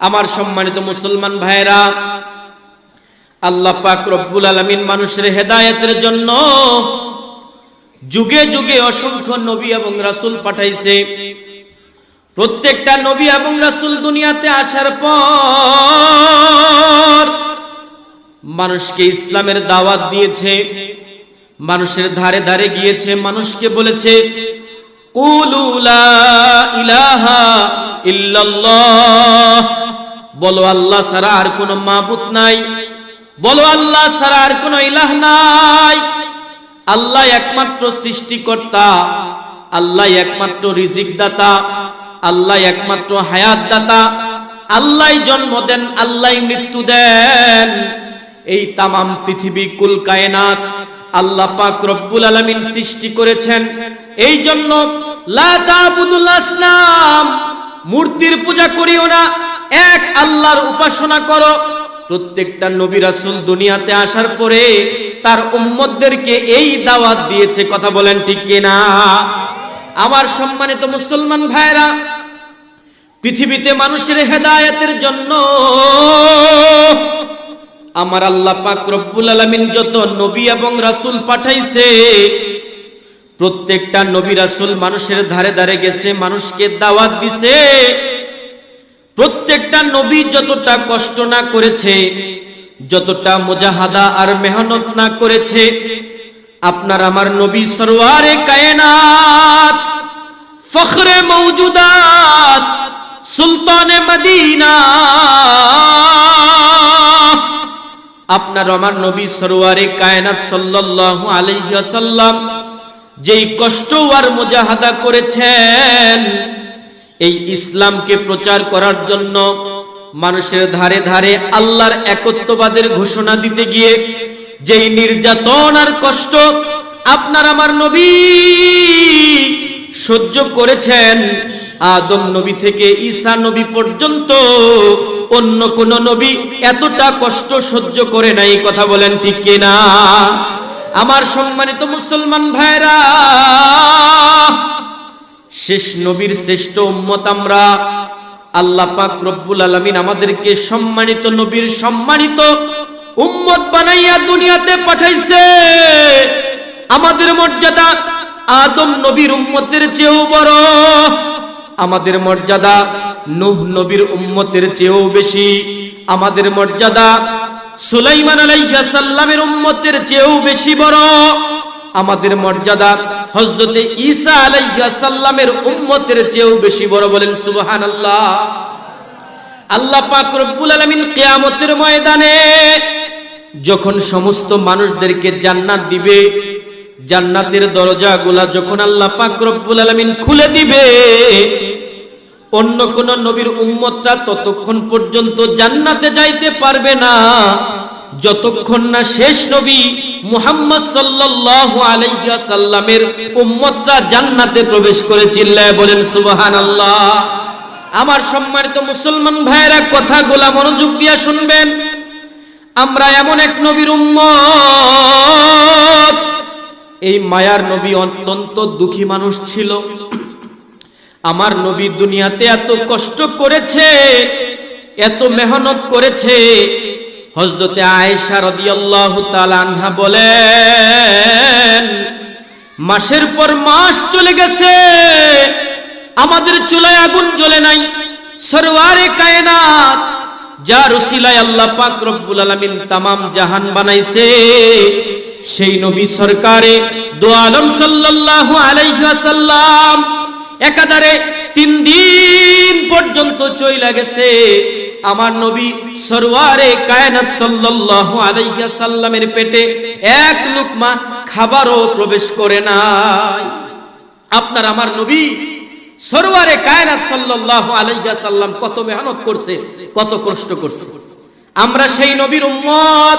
আমার সম্মানিত মুসলমান ভাইরা আল্লাহ পাক রব্বুল আলামিন মানুষের হেদায়তের জন্য যুগে যুগে অসংখ্য নবী এবং রাসূল পাঠাইছে। প্রত্যেকটা নবী এবং রাসূল দুনিয়াতে আসার পর মানুষকে ইসলামের দাওয়াত দিয়েছে, মানুষের ধারে ধারে গিয়েছে, মানুষকে বলেছে বলো আল্লাহ ছাড়া আর কোনো মাবুদ নাই। বলো আল্লাহ ছাড়া আর কোনো ইলাহ নাই। আল্লাহ একমাত্র সৃষ্টিকর্তা। আল্লাহ একমাত্র রিজিক দাতা আল্লাহ একমাত্র হায়াত দাতা আল্লাহ জন্ম দেন, আল্লাহ মৃত্যু দেন। এই তামাম পৃথিবী কুল কায়নাত। আল্লাহ পাক রব্বুল আলামিন সৃষ্টি করেছেন। এই জন্য মূর্তির পূজা করিও না, এক আল্লাহর উপাসনা করো। প্রত্যেকটা নবী রাসূল দুনিয়াতে আসার পরে তার উম্মতদেরকে এই দাওয়াত দিয়েছে, কথা বলেন ঠিক কিনা? আমার সম্মানিত মুসলমান ভাইরা, পৃথিবীতে মানুষের হেদায়েতের জন্য আমার আল্লাহ পাক রব্বুল আলামিন যত নবী এবং রাসূল পাঠাইছে, প্রত্যেকটা নবী রাসূল মানুষের ধারে ধারে গেছে, মানুষকে দাওয়াত দিছে। প্রত্যেকটা নবী যতটা কষ্ট না করেছে, যতটা মুজাহাদা আর মেহনত না করেছে, আপনার আমার নবী সরওয়ারে কায়নাত, ফখরে মৌজুদাত সুলতানে মদিনা আপনার আমার নবী সরোয়ারে কায়নাত সাল্লাল্লাহু আলাইহি ওয়াসাল্লাম যেই কষ্ট আর মুজাহাদা করেছেন, এই ইসলামকে প্রচার করার জন্য মানুষের ধারে ধারে আল্লাহর একত্ববাদের ঘোষণা দিতে গিয়ে যেই নির্যাতন আর কষ্ট আপনার আমার নবী সহ্য করেছেন, আদম নবী থেকে ঈসা নবী পর্যন্ত অন্য কোন নবী এতটা কষ্ট সহ্য করে নাই, কথা বলেন ঠিক কিনা? আমার সম্মানিত মুসলমান ভাইরা শেষ নবীর শ্রেষ্ঠ উম্মত আমরা আল্লাহ পাক রব্বুল আলামিন আমাদেরকে সম্মানিত নবীর সম্মানিত উম্মত বানাইয়া দুনিয়াতে পাঠাইছে। আমাদের মর্যাদা আদম নবীর উম্মতের চেয়েও বড়। আমাদের মর্যাদা নূহ নবীর উম্মতের চেয়েও বেশি। আমাদের মর্যাদা সুলাইমান আলাইহিস সালামের উম্মতের চেয়েও বেশি বড়। আমাদের মর্যাদা হজরতে ঈসা আলাইহিস সালামের উম্মতের চেয়েও বেশি বড় বলেন সুবহানাল্লাহ। আল্লাহ পাক রব্বুল আলামিন কিয়ামতের ময়দানে যখন সমস্ত মানুষদেরকে জান্নাত দিবে, জান্নাতের দরজাগুলা যখন আল্লাহ পাক রব্বুল আলামিন খুলে দিবে অন্য কোন নবীর উম্মতটা ততক্ষণ পর্যন্ত জান্নাতে যাইতে পারবে না। যতক্ষণ না শেষ নবী মুহাম্মদ সাল্লাল্লাহু আলাইহি ওয়াসাল্লামের উম্মতরা জান্নাতে প্রবেশ করে চিল্লায় বলেন, সুবহানাল্লাহ। আমার সম্মানিত মুসলমান ভাইয়েরা, কথাগুলা মনোযোগ দিয়া শুনবেন। আমরা এমন এক নবীর উম্মত। এই মায়ার নবী অত্যন্ত দুঃখী মানুষ ছিল। আমার নবী দুনিয়াতে এত কষ্ট করেছে, এত মেহনত করেছে। হজরতে আয়েশা রাদিয়াল্লাহু তাআলা আনহা বলেন, মাসের পর মাস চলে গেছে, আমাদের চুলায় আগুন জ্বলে নাই, সরওয়ারে কায়নাত, যার উসিলায় আল্লাহ পাক রব্বুল আলামিন তামাম জাহান বানাইছে। সেই নবী সরকারে দো আলম সাল্লাল্লাহু আলাইহি ওয়াসাল্লাম একাধারে তিন দিন পর্যন্ত চইলা গেছে। আমার নবী সরওয়ারে কায়নাত সাল্লাল্লাহু আলাইহি সাল্লামের পেটে এক লুকমা খাবারও প্রবেশ করে নাই। আপনার আমার নবী সরওয়ারে কায়নাত সাল্লাল্লাহু আলাইহি সাল্লাম কত মেহনত করছে, কত কষ্ট করছে। আমরা সেই নবীর উম্মত